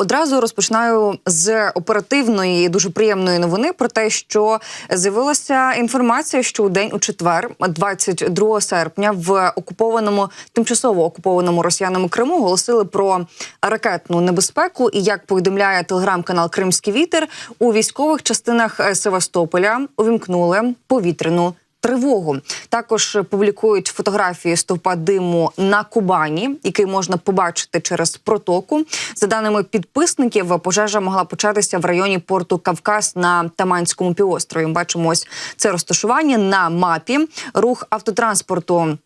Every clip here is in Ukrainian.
Одразу розпочинаю з оперативної дуже приємної новини про те, що з'явилася інформація, що у день у четвер, 22 серпня, в окупованому тимчасово окупованому росіянами Криму оголосили про ракетну небезпеку. І як повідомляє телеграм-канал Кримський вітер, у військових частинах е, Севастополя увімкнули повітряну тривогу. Також публікують фотографії стовпа диму на Кубані, який можна побачити через протоку. За даними підписників, пожежа могла початися в районі порту Кавказ на Таманському півострові. Бачимо ось це розташування на мапі. Рух автотранспорту.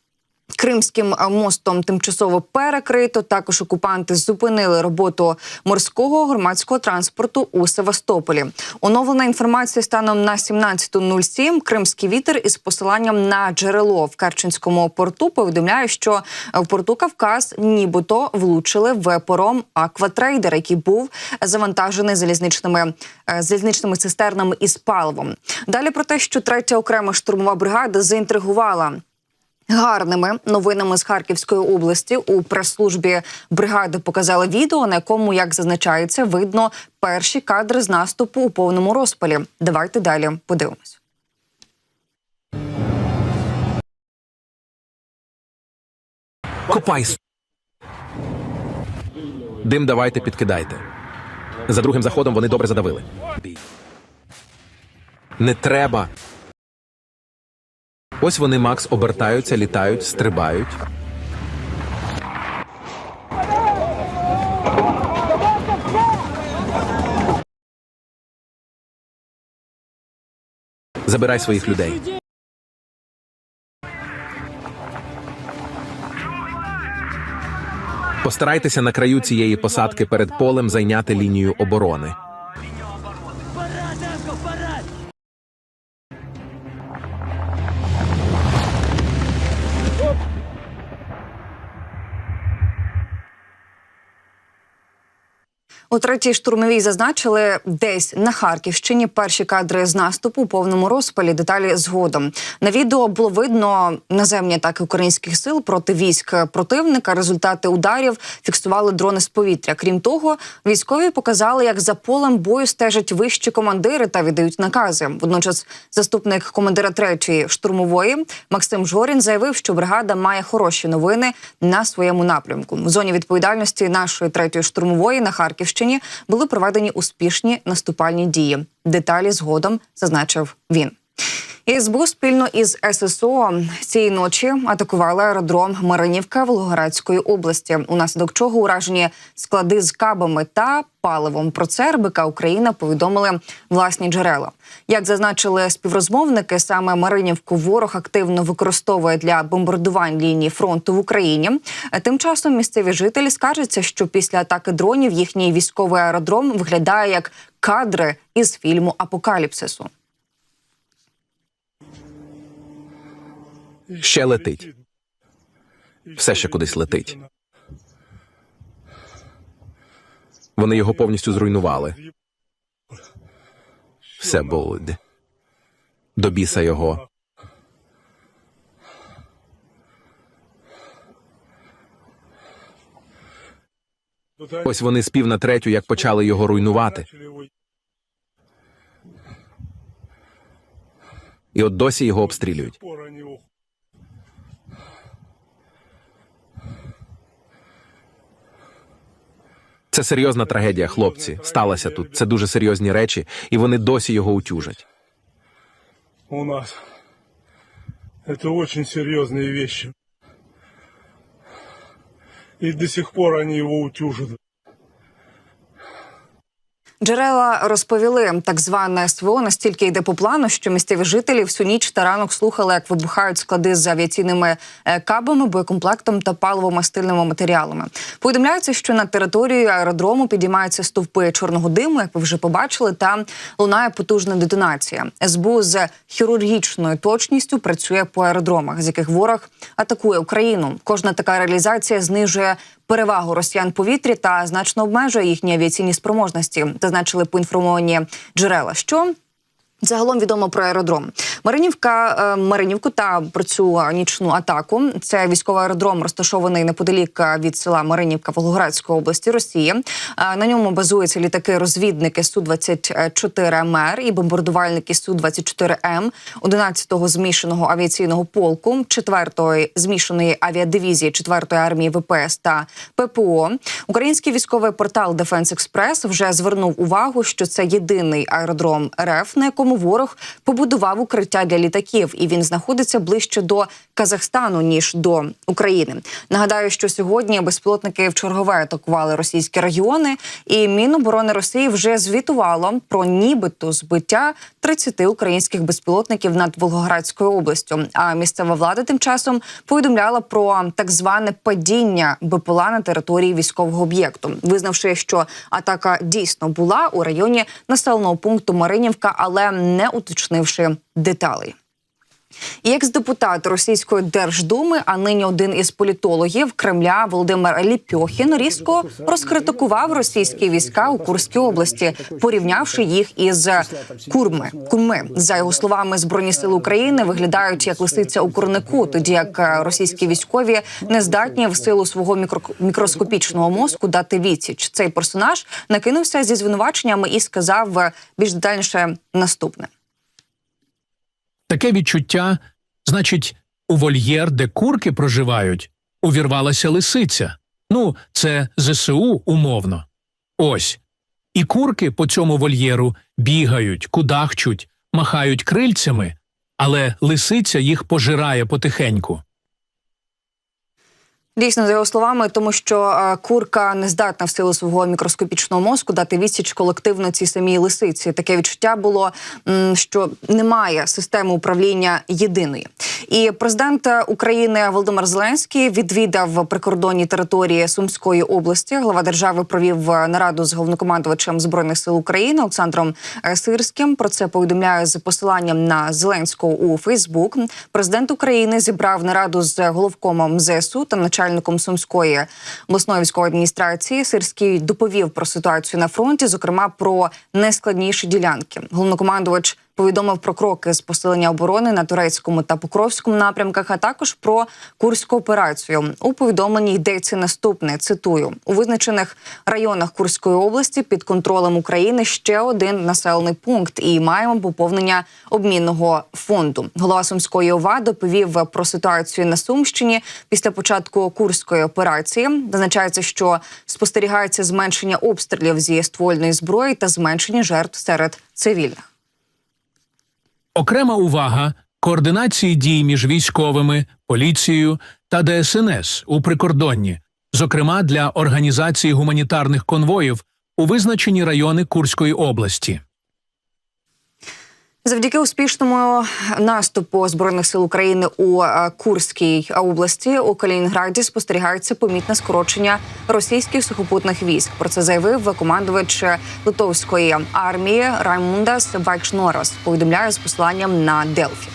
Кримським е, мостом тимчасово перекрито. Також окупанти зупинили роботу морського громадського транспорту у Севастополі. Оновлена інформація станом на 17.07. Кримський вітер із посиланням на джерело в Керченському порту повідомляє, що в порту Кавказ нібито влучили в пором Акватрейдер, який був завантажений залізничними е, залізничними цистернами із паливом. Далі про те, що третя окрема штурмова бригада заінтригувала. Гарними новинами з Харківської області у прес-службі бригади показали відео, на якому, як зазначається, видно перші кадри з наступу у повному розпалі. Давайте далі подивимось. Копай. Дим давайте підкидайте. За другим заходом вони добре задавили. Не треба. Ось вони, Макс, обертаються, літають, стрибають. Забирай своїх людей. Постарайтеся на краю цієї посадки перед полем зайняти лінію оборони. У третій штурмовій зазначили десь на Харківщині перші кадри з наступу у повному розпалі. Деталі згодом на відео було видно наземні атаки українських сил проти військ противника. Результати ударів фіксували дрони з повітря. Крім того, військові показали, як за полем бою стежать вищі командири та віддають накази. Водночас, заступник командира третьої штурмової Максим Жорін заявив, що бригада має хороші новини на своєму напрямку. В зоні відповідальності нашої третьої штурмової на Харківщині були проведені успішні наступальні дії. Деталі згодом зазначив він. СБУ спільно із ССО цієї ночі атакували аеродром Маринівка Волгоградської області, унаслідок чого уражені склади з кабами та паливом. Про це РБК Україна повідомили власні джерела. Як зазначили співрозмовники, саме Маринівку ворог активно використовує для бомбардувань лінії фронту в Україні. Тим часом місцеві жителі скаржаться, що після атаки дронів їхній військовий аеродром виглядає як кадри із фільму Апокаліпсису. Ще летить. Все ще кудись летить. Вони його повністю зруйнували. Все буде. До біса його. Ось вони з пів на третю, як почали його руйнувати. І от досі його обстрілюють. Це серйозна трагедія, хлопці. Сталася тут. Це дуже серйозні речі, і вони досі його утюжать. у нас. це дуже серйозні речі. І до сих пор вони його утюжат. Джерела розповіли, так зване СВО настільки йде по плану, що місцеві жителі всю ніч та ранок слухали, як вибухають склади з авіаційними е, кабами, боєкомплектом та паливо-мастильними матеріалами. Повідомляється, що на території аеродрому підіймаються стовпи чорного диму, як ви вже побачили, та лунає потужна детонація. СБУ з хірургічною точністю працює по аеродромах, з яких ворог атакує Україну. Кожна така реалізація знижує перевагу росіян повітрі та значно обмежує їхні авіаційні спроможності, зазначили поінформовані джерела. Що Загалом відомо про аеродром Маринівка, е, Маринівку та про цю нічну атаку. Це військовий аеродром, розташований неподалік е, від села Маринівка Волгоградської області Росії. Е, На ньому базуються літаки-розвідники су 24 МР і бомбардувальники су 24 М 11-го змішаного авіаційного полку, 4-ї змішаної авіадивізії 4-ї армії ВПС та ППО. Український військовий портал Дефенс Експрес вже звернув увагу, що це єдиний аеродром РФ, на якому ворог побудував укриття для літаків, і він знаходиться ближче до Казахстану ніж до України. Нагадаю, що сьогодні безпілотники в чергове атакували російські регіони, і Міноборони Росії вже звітувало про нібито збиття 30 українських безпілотників над Волгоградською областю. А місцева влада тим часом повідомляла про так зване падіння БПЛА на території військового об'єкту, визнавши, що атака дійсно була у районі населеного пункту Маринівка, але не уточнивши деталей. І екс-депутат Російської держдуми, а нині один із політологів Кремля Володимир Ліпьохін різко розкритикував російські війська у Курській області, порівнявши їх із курми. Курми за його словами, збройні сили України виглядають як лисиця у курнику, тоді як російські військові не здатні в силу свого мікро- мікроскопічного мозку дати відсіч. Цей персонаж накинувся зі звинуваченнями і сказав більш детальніше наступне. Таке відчуття, значить, у вольєр, де курки проживають, увірвалася лисиця. Ну, це ЗСУ умовно. Ось. І курки по цьому вольєру бігають, кудахчуть, махають крильцями, але лисиця їх пожирає потихеньку. Дійсно, за його словами, тому що е, курка не здатна в силу свого мікроскопічного мозку дати відсіч колективно цій самій лисиці. Таке відчуття було, що немає системи управління єдиної. І президент України Володимир Зеленський відвідав прикордонні території Сумської області. Глава держави провів е, нараду з головнокомандувачем збройних сил України Олександром е, Сирським. Про це повідомляє з посиланням на Зеленського у Фейсбук. Президент України зібрав нараду з головкомом ЗСУ та начальником Сумської обласної військової адміністрації. Сирський доповів про ситуацію на фронті, зокрема про найскладніші ділянки. Головнокомандувач повідомив про кроки з посилення оборони на турецькому та покровському напрямках, а також про курську операцію. У повідомленні йдеться наступне: цитую у визначених районах Курської області під контролем України ще один населений пункт, і маємо поповнення обмінного фонду. Голова Сумської ОВА доповів про ситуацію на Сумщині після початку курської операції. Зазначається, що спостерігається зменшення обстрілів зі ствольної зброї та зменшення жертв серед цивільних. Окрема увага координації дій між військовими, поліцією та ДСНС у прикордонні, зокрема для організації гуманітарних конвоїв у визначені райони Курської області. Завдяки успішному наступу збройних сил України у е, Курській області у Калінінграді спостерігається помітне скорочення російських сухопутних військ. Про це заявив командувач литовської армії Раймундас Вачнорос. Повідомляє з посиланням на Делфі.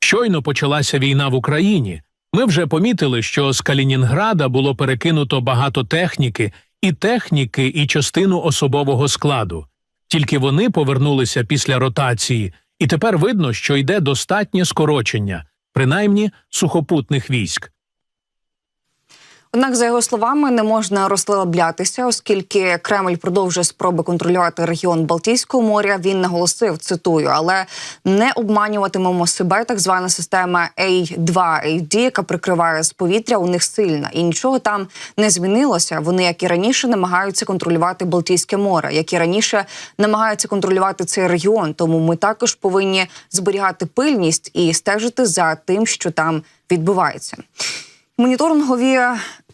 Щойно почалася війна в Україні. Ми вже помітили, що з Калінінграда було перекинуто багато техніки, і техніки, і частину особового складу. Тільки вони повернулися після ротації, і тепер видно, що йде достатнє скорочення, принаймні сухопутних військ. Однак, за його словами, не можна розслаблятися, оскільки Кремль продовжує спроби контролювати регіон Балтійського моря. Він наголосив, цитую, але не обманюватимемо себе. Так звана система A2AD, яка прикриває з повітря, у них сильна, і нічого там не змінилося. Вони, як і раніше, намагаються контролювати Балтійське море, як і раніше намагаються контролювати цей регіон. Тому ми також повинні зберігати пильність і стежити за тим, що там відбувається. Моніторингові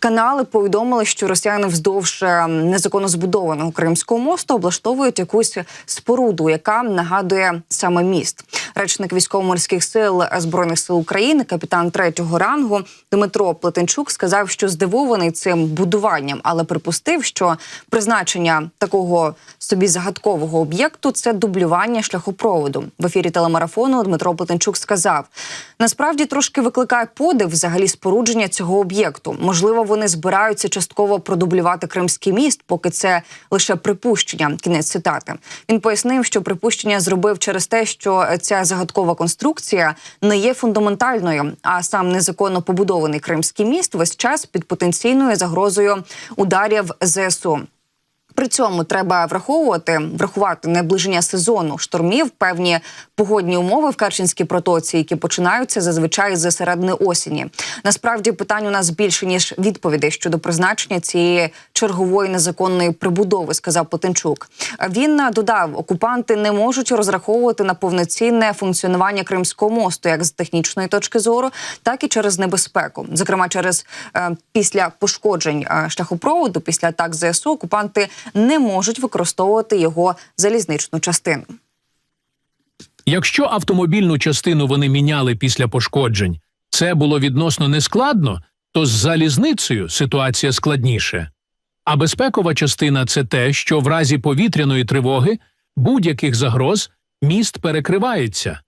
канали повідомили, що росіяни вздовж е, незаконно збудованого Кримського мосту облаштовують якусь споруду, яка нагадує саме міст. Речник військово-морських сил збройних сил України, капітан третього рангу Дмитро Плетенчук сказав, що здивований цим будуванням, але припустив, що призначення такого собі загадкового об'єкту це дублювання шляхопроводу. В ефірі телемарафону Дмитро Плетенчук сказав: насправді трошки викликає подив взагалі спорудження цього об'єкту. Можливо, вони збираються частково продублювати Кримський міст, поки це лише припущення. Кінець цитати. Він пояснив, що припущення зробив через те, що ця загадкова конструкція не є фундаментальною, а сам незаконно побудований Кримський міст весь час під потенційною загрозою ударів ЗСУ. При цьому треба враховувати врахувати наближення сезону штормів, певні погодні умови в Керченській протоці, які починаються зазвичай з середини осені. Насправді питань у нас більше ніж відповідей щодо призначення цієї чергової незаконної прибудови, сказав Потенчук. Він додав, окупанти не можуть розраховувати на повноцінне функціонування Кримського мосту, як з технічної точки зору, так і через небезпеку. Зокрема, через е, після пошкоджень е, шляхопроводу, після атак ЗСУ, окупанти не можуть використовувати його залізничну частину. Якщо автомобільну частину вони міняли після пошкоджень, це було відносно нескладно, то з залізницею ситуація складніше. А безпекова частина це те, що в разі повітряної тривоги будь-яких загроз міст перекривається.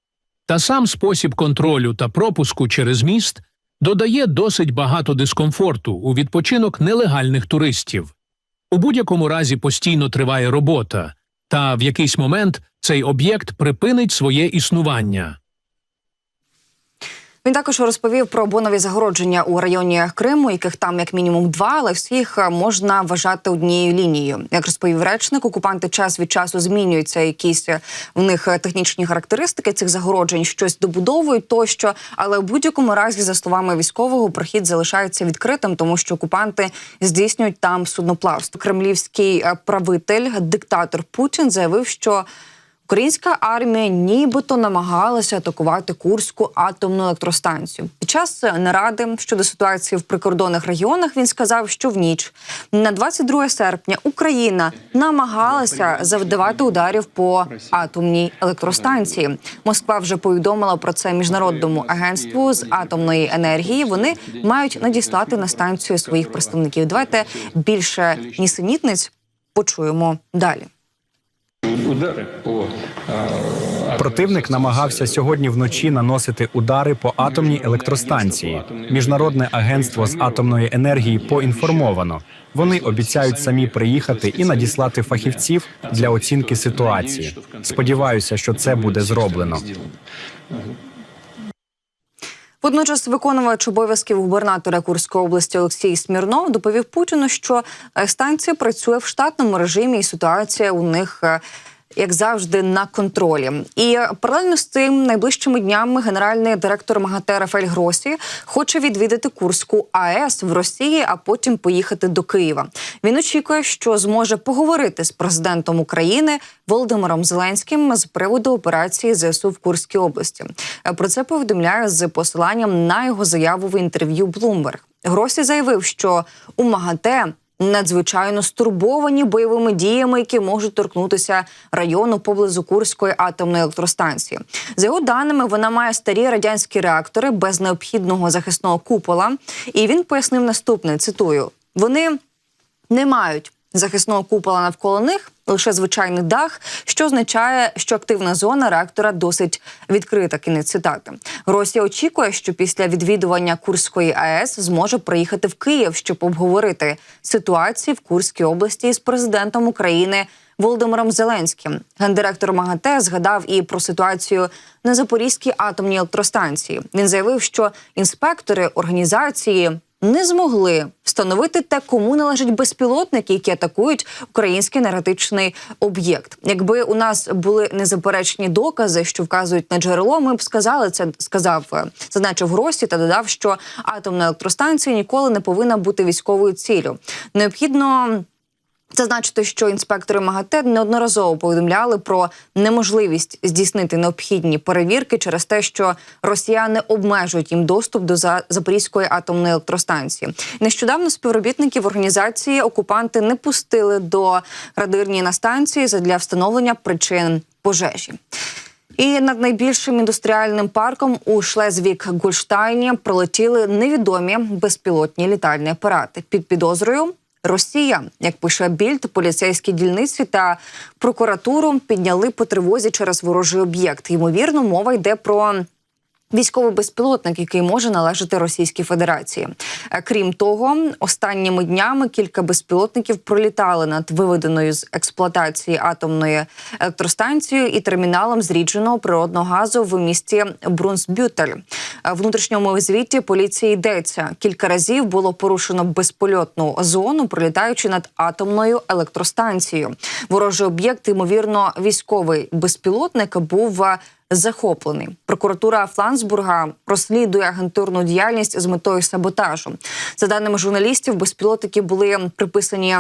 Та сам спосіб контролю та пропуску через міст додає досить багато дискомфорту у відпочинок нелегальних туристів. У будь-якому разі постійно триває робота, та в якийсь момент цей об'єкт припинить своє існування. Він також розповів про бонові загородження у районі Криму, яких там як мінімум два, але всіх е, можна вважати однією лінією. Як розповів речник, окупанти час від часу змінюються якісь е, в них е, технічні характеристики цих загороджень, щось добудовують тощо. Але у будь-якому разі, за словами військового, прохід залишається відкритим, тому що окупанти здійснюють там судноплавство. Кремлівський правитель, диктатор Путін, заявив, що Українська армія нібито намагалася атакувати Курську атомну електростанцію. Під час наради щодо ситуації в прикордонних регіонах він сказав, що в ніч на 22 серпня Україна намагалася завдавати ударів по атомній електростанції. Москва вже повідомила про це міжнародному агентству з атомної енергії. Вони мають надіслати на станцію своїх представників. Давайте більше нісенітниць почуємо далі. Удари по Противник намагався сьогодні вночі наносити удари по атомній електростанції. Міжнародне агентство з атомної енергії поінформовано. Вони обіцяють самі приїхати і надіслати фахівців для оцінки ситуації. Сподіваюся, що це буде зроблено. Водночас виконувач обов'язків губернатора Курської області Олексій Смірнов доповів Путіну, що е, станція працює в штатному режимі, і ситуація у них. Як завжди, на контролі, і паралельно з цим найближчими днями генеральний директор МАГАТЕ Рафель Гросі хоче відвідати Курську АЕС в Росії, а потім поїхати до Києва. Він очікує, що зможе поговорити з президентом України Володимиром Зеленським з приводу операції ЗСУ в Курській області. Про це повідомляє з посиланням на його заяву в інтерв'ю Bloomberg. Гросі заявив, що у МАГАТЕ надзвичайно стурбовані бойовими діями, які можуть торкнутися району поблизу Курської атомної електростанції. За його даними, вона має старі радянські реактори без необхідного захисного купола. І він пояснив наступне: цитую: вони не мають захисного купола навколо них, лише звичайний дах, що означає, що активна зона реактора досить відкрита. Кінець цитати. Росія очікує, що після відвідування Курської АЕС зможе приїхати в Київ, щоб обговорити ситуацію в Курській області з президентом України. Володимиром Зеленським гендиректор МАГАТЕ згадав і про ситуацію на Запорізькій атомній електростанції. Він заявив, що інспектори організації не змогли встановити те, кому належать безпілотники, які атакують український енергетичний об'єкт. Якби у нас були незаперечні докази, що вказують на джерело, ми б сказали це. Сказав е, зазначив Гросі та додав, що атомна електростанція ніколи не повинна бути військовою ціллю. Необхідно. Зазначити, що інспектори МАГАТЕ неодноразово повідомляли про неможливість здійснити необхідні перевірки через те, що росіяни обмежують їм доступ до За- Запорізької атомної електростанції. Нещодавно співробітників організації окупанти не пустили до радирні на станції задля встановлення причин пожежі. І над найбільшим індустріальним парком у Шлезвік Гольштайні пролетіли невідомі безпілотні літальні апарати під підозрою. Росія, як пише Більд, поліцейські дільниці та прокуратуру підняли по тривозі через ворожий об'єкт. Ймовірно, мова йде про Військовий безпілотник, який може належати Російській Федерації. Е, Крім того, останніми днями кілька безпілотників пролітали над виведеною з експлуатації атомною електростанцією і терміналом зрідженого природного газу в місті Брунсбютель. Е, В внутрішньому звіті поліції йдеться кілька разів було порушено безпольотну зону, пролітаючи над атомною електростанцією. Ворожий об'єкт, ймовірно, військовий безпілотник був е, захоплений. Прокуратура Флансбурга розслідує агентурну діяльність з метою саботажу. За даними журналістів, безпілотники були приписані.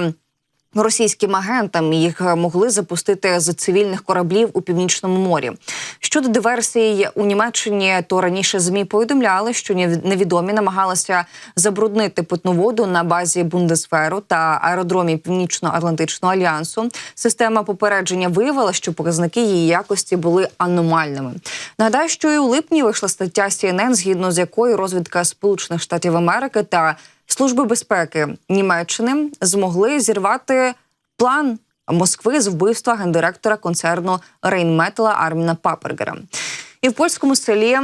Російським агентам їх могли запустити з цивільних кораблів у північному морі. Щодо диверсії у Німеччині, то раніше змі повідомляли, що нев- невідомі намагалися забруднити питну воду на базі Бундесферу та аеродромі Північно-Атлантичного альянсу. Система попередження виявила, що показники її якості були аномальними. Нагадаю, що і у липні вийшла стаття CNN, згідно з якою розвідка Сполучених Штатів Америки та Служби безпеки Німеччини змогли зірвати план Москви з вбивства гендиректора концерну Рейнметала Арміна Папергера. І в польському селі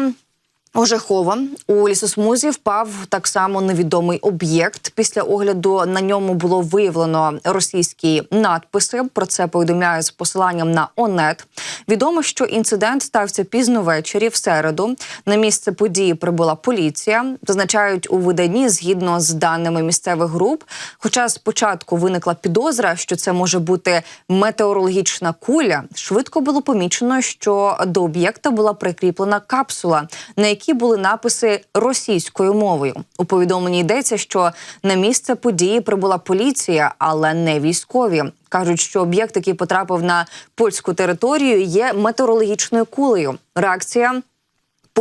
Ожехова у лісосмузі впав так само невідомий об'єкт. Після огляду на ньому було виявлено російські надписи. Про це повідомляє з посиланням на ОНЕТ. Відомо, що інцидент стався пізно ввечері в середу. На місце події прибула поліція. Зазначають у виданні згідно з даними місцевих груп. Хоча спочатку виникла підозра, що це може бути метеорологічна куля, швидко було помічено, що до об'єкта була прикріплена капсула, на якій були написи російською мовою. У повідомленні йдеться, що на місце події прибула поліція, але не військові. Кажуть, що об'єкт, який потрапив на польську територію, є метеорологічною кулею. Реакція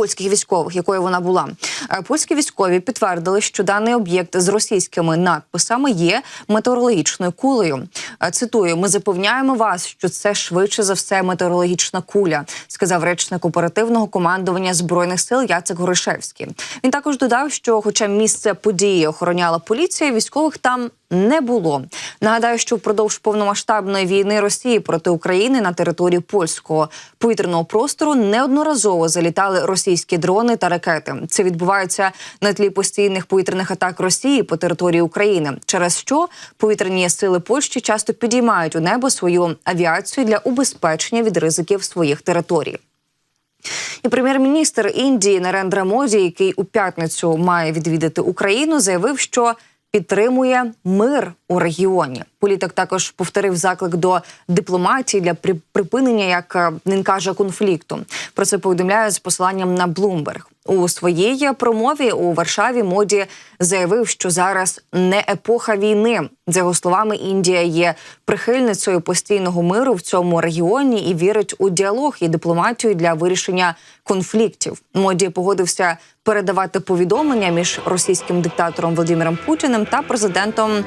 польських військових, якою вона була. Е, Польські військові підтвердили, що даний об'єкт з російськими надписами є метеорологічною кулею. Е, Цитую: ми запевняємо вас, що це швидше за все метеорологічна куля, сказав речник оперативного командування збройних сил Яцек Горошевський. Він також додав, що, хоча місце події охороняла поліція, військових там не було. Нагадаю, що впродовж повномасштабної війни Росії проти України на території польського повітряного простору неодноразово залітали російські дрони та ракети. Це відбувається на тлі постійних повітряних атак Росії по території України, через що повітряні сили Польщі часто підіймають у небо свою авіацію для убезпечення від ризиків своїх територій. І прем'єр-міністр Індії Нарендра Моді, який у п'ятницю має відвідати Україну, заявив, що підтримує мир у регіоні. Політик також повторив заклик до дипломатії для при- припинення, як е, він каже, конфлікту. Про це повідомляє з посиланням на Bloomberg. У своїй промові у Варшаві моді заявив, що зараз не епоха війни. За його словами, Індія є прихильницею постійного миру в цьому регіоні і вірить у діалог і дипломатію для вирішення конфліктів. Моді погодився передавати повідомлення між російським диктатором Володимиром Путіним та президентом.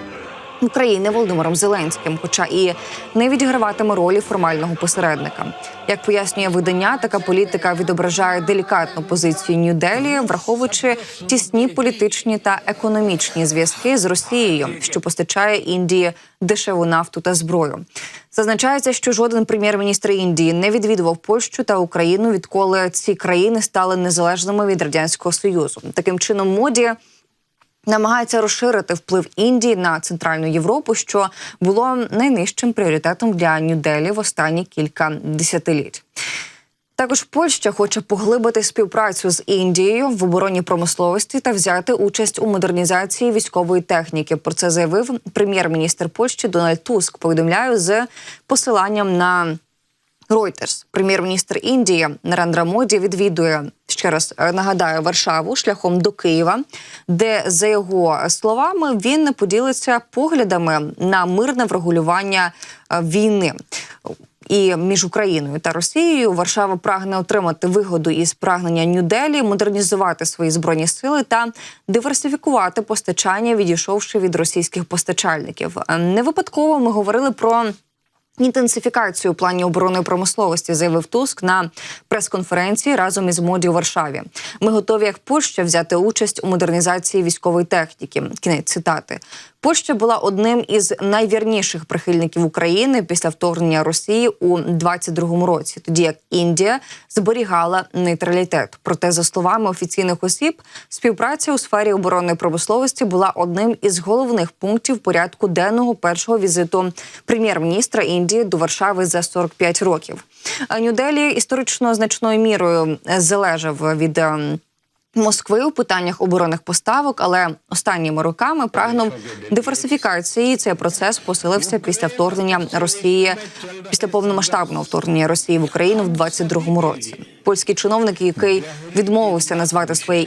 України Володимиром Зеленським, хоча і не відіграватиме ролі формального посередника. Як пояснює видання, така політика відображає делікатну позицію Нью-Делі, враховуючи тісні політичні та економічні зв'язки з Росією, що постачає Індії дешеву нафту та зброю. Зазначається, що жоден прем'єр-міністр Індії не відвідував Польщу та Україну, відколи ці країни стали незалежними від радянського союзу. Таким чином, моді намагається розширити вплив Індії на центральну Європу, що було найнижчим пріоритетом для Нью-Делі в останні кілька десятиліть. Також Польща хоче поглибити співпрацю з Індією в оборонній промисловості та взяти участь у модернізації військової техніки. Про це заявив прем'єр-міністр Польщі Дональд Туск. Повідомляю з посиланням на Reuters. Прем'єр-міністр Індії Нарендра Моді відвідує ще раз е, нагадаю Варшаву шляхом до Києва, де за його словами він поділиться поглядами на мирне врегулювання е, війни. І між Україною та Росією Варшава прагне отримати вигоду із прагнення Нью-Делі, модернізувати свої збройні сили та диверсифікувати постачання, відійшовши від російських постачальників. Е, Не випадково ми говорили про Інтенсифікацію у плані оборонної промисловості заявив Туск на прес-конференції разом із моді у Варшаві. Ми готові як Польща взяти участь у модернізації військової техніки. Кінець цитати. Польща була одним із найвірніших прихильників України після вторгнення Росії у 22-му році, тоді як Індія зберігала нейтралітет. Проте, за словами офіційних осіб, співпраця у сфері оборонної промисловості була одним із головних пунктів порядку денного першого візиту прем'єр-міністра Індії до Варшави за 45 років. А Нью-Делі історично значною мірою залежав від. Москви у питаннях оборонних поставок, але останніми роками прагнув диверсифікації. Цей процес посилився після вторгнення Росії, після повномасштабного вторгнення Росії в Україну в 22-му році. Польський чиновник, який відмовився назвати своє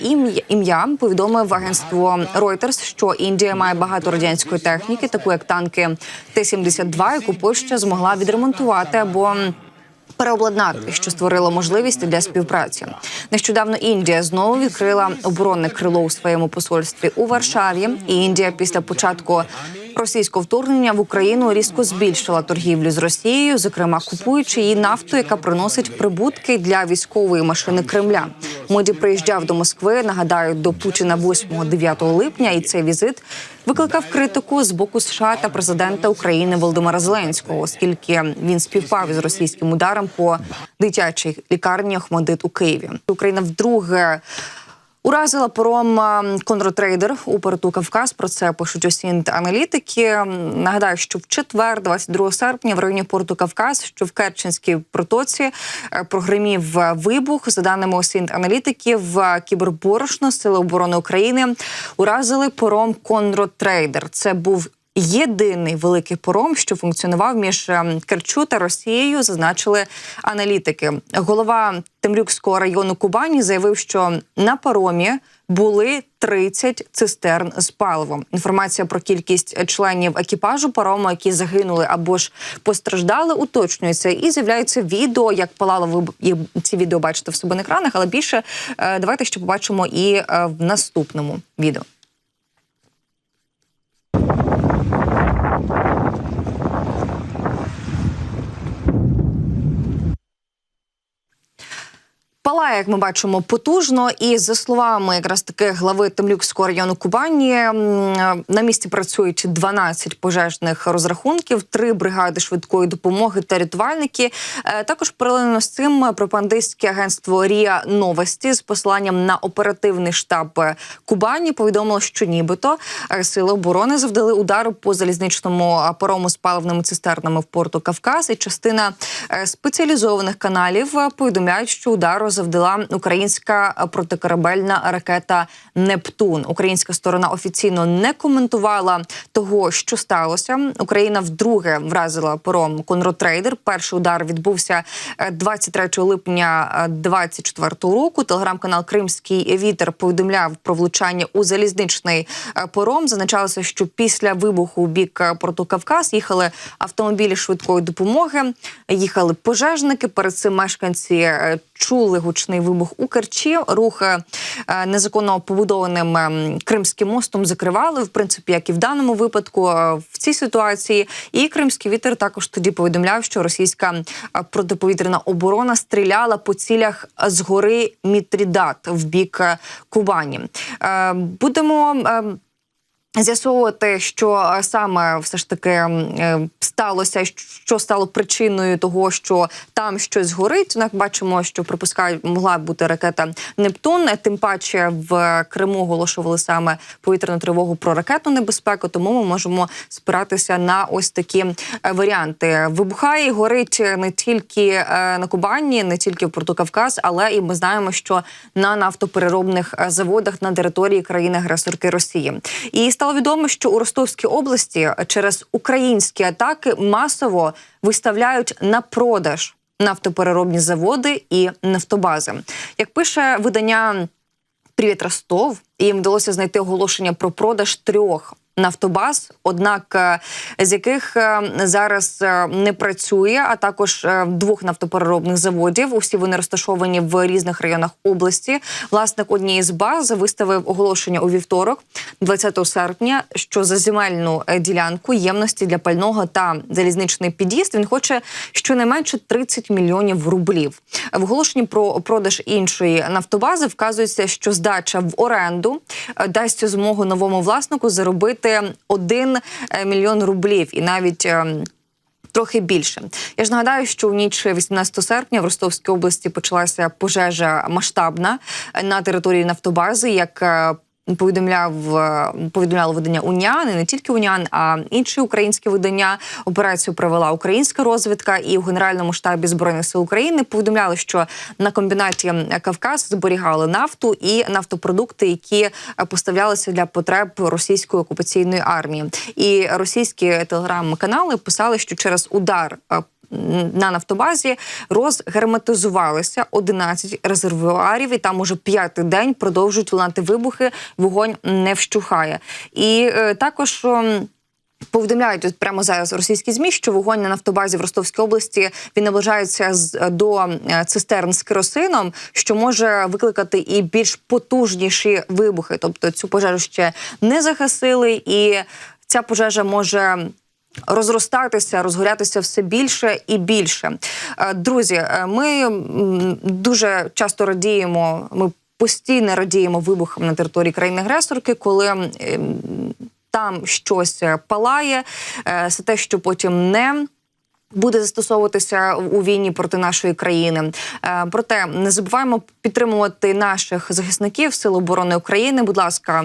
ім'я, повідомив агентство Reuters, що Індія має багато радянської техніки, таку як танки Т-72, яку Польща змогла відремонтувати або переобладнати, що створило можливість для співпраці. Нещодавно Індія знову відкрила оборонне крило у своєму посольстві у Варшаві. І Індія після початку російського вторгнення в Україну різко збільшила торгівлю з Росією, зокрема купуючи її нафту, яка приносить прибутки для військової машини Кремля. Моді приїжджав до Москви. Нагадаю, до Путіна 8-9 липня, і цей візит викликав критику з боку США та президента України Володимира Зеленського, оскільки він співпав із російським ударом по дитячій лікарні Охмадит у Києві. Україна вдруге. Уразила пором контртрейдер у порту Кавказ. Про це пишуть осінт аналітики. Нагадаю, що в четвер, 22 серпня, в районі порту Кавказ, що в Керченській протоці, е, прогримів е, вибух. За даними осінт аналітиків, е, кіберборошно Сили оборони України уразили пором контротрейдер. Це був Єдиний великий пором, що функціонував між ем, Керчу та Росією, зазначили аналітики. Голова Темрюкського району Кубані заявив, що на паромі були 30 цистерн з паливом. Інформація про кількість членів екіпажу парому, які загинули або ж постраждали, уточнюється. І з'являється відео, як палало. Ви ці відео бачите в себе на екранах, але більше е, давайте ще побачимо і е, в наступному відео. Палає, як ми бачимо, потужно. І за словами якраз таки глави Темлюкського району Кубані, на місці працюють 12 пожежних розрахунків, три бригади швидкої допомоги та рятувальники. Е, Також паралельно з цим пропагандистське агентство Рія Новості з посиланням на оперативний штаб Кубані повідомило, що нібито сили оборони завдали удару по залізничному парому з паливними цистернами в порту Кавказ. І частина е, спеціалізованих каналів повідомляють, що удару завдала українська е, протикорабельна ракета Нептун. Українська сторона офіційно не коментувала того, що сталося. Україна вдруге вразила паром Конротрейдер. Перший удар відбувся е, 23 липня 24 року. Телеграм-канал Кримський вітер повідомляв про влучання у залізничний е, паром. Зазначалося, що після вибуху у бік е, порту Кавказ їхали автомобілі швидкої допомоги, їхали пожежники. Перед цим мешканці е, чули гучний вибух у Керчі. Рух е, незаконно побудованим ем, Кримським мостом закривали, в принципі, як і в даному випадку е, в цій ситуації. І Кримський вітер також тоді повідомляв, що російська е, протиповітряна оборона стріляла по цілях з гори Мітрідат в бік Кубані. Будемо. е, З'ясовувати, що саме все ж таки сталося, що стало причиною того, що там щось горить. Ну, бачимо, що припускають, могла бути ракета Нептун. Тим паче в Криму оголошували саме повітряну тривогу про ракетну небезпеку. Тому ми можемо спиратися на ось такі е, варіанти. Вибухає і горить не тільки е, на Кубані, не тільки в Порту Кавказ, але і ми знаємо, що на нафтопереробних е, заводах на території країни-агресорки Росії. І стало відомо, що у Ростовській області через українські атаки масово виставляють на продаж нафтопереробні заводи і нафтобази. Як пише видання Привіт Ростов, їм вдалося знайти оголошення про продаж трьох. Нафтобаз, однак е, з яких е, зараз е, не працює, а також двох нафтопереробних заводів. Усі вони розташовані в різних районах області. Власник однієї з баз виставив оголошення у вівторок, 20 серпня, що за земельну ділянку ємності для пального та залізничний під'їзд він хоче щонайменше 30 мільйонів рублів. В оголошенні про продаж іншої нафтобази вказується, що здача в оренду дасть змогу новому власнику заробити витратити 1 мільйон рублів і навіть. е, Трохи більше. Я ж нагадаю, що в ніч 18 серпня в Ростовській області почалася пожежа масштабна е, на території нафтобази, як е, повідомляв е, повідомляло видання Унян, і не тільки Унян, а інші українські видання. Операцію провела українська розвідка, і у Генеральному штабі збройних сил України повідомляли, що на комбінаті Кавказ зберігали нафту і нафтопродукти, які е, поставлялися для потреб російської окупаційної армії. І російські телеграм-канали писали, що через удар. На нафтобазі розгерметизувалися 11 резервуарів, і там уже п'ятий день продовжують лунати вибухи. Вогонь не вщухає. І е, також. Повідомляють от прямо зараз російські змі, що вогонь на нафтобазі в Ростовській області він наближається до цистерн з керосином, що може викликати і більш потужніші вибухи. Тобто цю пожежу ще не загасили, і ця пожежа може. Розростатися, розгорятися все більше і більше. Е, Друзі, е, ми дуже часто радіємо. Ми постійно радіємо вибухам на території країни-агресорки, коли там щось е, палає, це те, що потім не. Буде застосовуватися у війні проти нашої країни. Проте не забуваємо підтримувати наших захисників Сил оборони України. Будь ласка,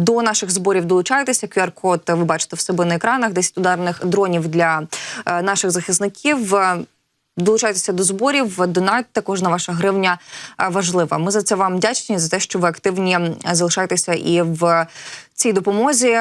до наших зборів долучайтеся. QR-код ви бачите в себе на екранах. 10 ударних дронів для е, наших захисників. Е, Долучайтеся до зборів, донатьте, кожна ваша гривня е, важлива. Ми за це вам вдячні за те, що ви активні залишаєтеся і в цій допомозі.